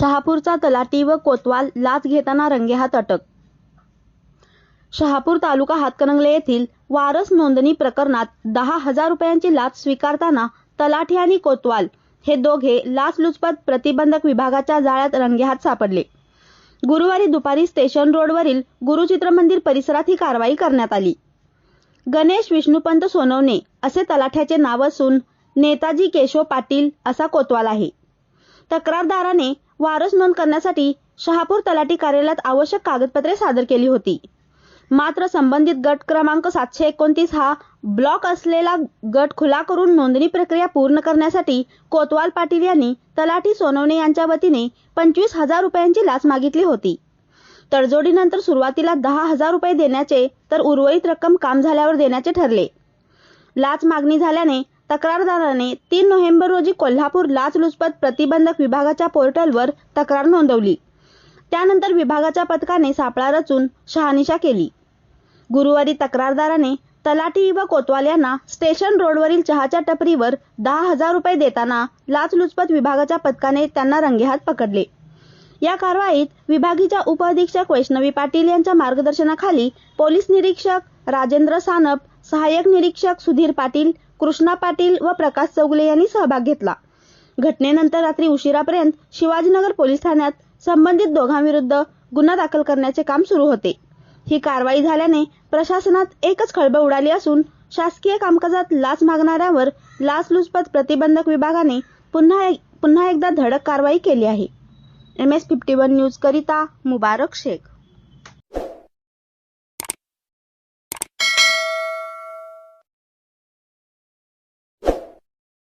शहापूरचा तलाठी व कोतवाल लाच घेताना रंगेहात अटक. शहापूर तालुका हातकणंगले येथील वारस नोंदणी प्रकरणात दहा हजार रुपयांची लाच स्वीकारताना तलाठी आणि कोतवाल हे दोघे लाचलुचपत प्रतिबंधक विभागाच्या जाळ्यात रंगेहात सापडले. गुरुवारी दुपारी स्टेशन रोडवरील गुरुचित्र मंदिर परिसरात ही कारवाई करण्यात आली. गणेश विष्णुपंत सोनवणे असे तलाठ्याचे नाव असून नेताजी केशव पाटील असा कोतवाल आहे. तक्रारदाराने वारस नोंद करण्यासाठी शहापूर तलाठी कार्यालयात आवश्यक कागदपत्रे सादर केली होती. मात्र संबंधित गट क्रमांक सातशे एकोणतीस हा ब्लॉक असलेला गट खुला करून नोंदणी प्रक्रिया पूर्ण करण्यासाठी कोतवाल पाटील यांनी तलाठी सोनवणे यांच्या वतीने पंचवीस हजार रुपयांची लाच मागितली होती. तडजोडीनंतर सुरुवातीला दहा हजार रुपये देण्याचे तर उर्वरित रक्कम काम झाल्यावर देण्याचे ठरले. लाच मागणी झाल्याने तक्रारदाराने तीन नोव्हेंबर रोजी कोल्हापूर लाचलुचपत प्रतिबंधक विभागाच्या पोर्टलवर तक्रार नोंदवली. त्यानंतर विभागाच्या पथकाने सापळा रचून शहानिशा केली. गुरुवारी तक्रारदाराने तलाठी व कोतवाल यांना स्टेशन रोडवरील चहाच्या टपरीवर दहा हजार रुपये देताना लाचलुचपत विभागाच्या पथकाने त्यांना रंगेहात पकडले. या कारवाईत विभागीच्या उपअधीक्षक वैष्णवी पाटील यांच्या मार्गदर्शनाखाली पोलीस निरीक्षक राजेंद्र सानप सहाय्यक निरीक्षक सुधीर पाटील कृष्णा पाटील व प्रकाश चौगुले यांनी सहभाग घेतला. घटनेनंतर रात्री उशिरापर्यंत शिवाजीनगर पोलीस ठाण्यात संबंधित दोघांविरुद्ध गुन्हा दाखल करण्याचे काम सुरू होते. ही कारवाई झाल्याने प्रशासनात एकच खळबळ उडाली असून शासकीय कामकाजात लाच मागणाऱ्यावर लाचलुचपत प्रतिबंधक विभागाने पुन्हा एक, पुन्हा एकदा धडक कारवाई केली आहे. M S fifty one news करिता मुबारक शेख.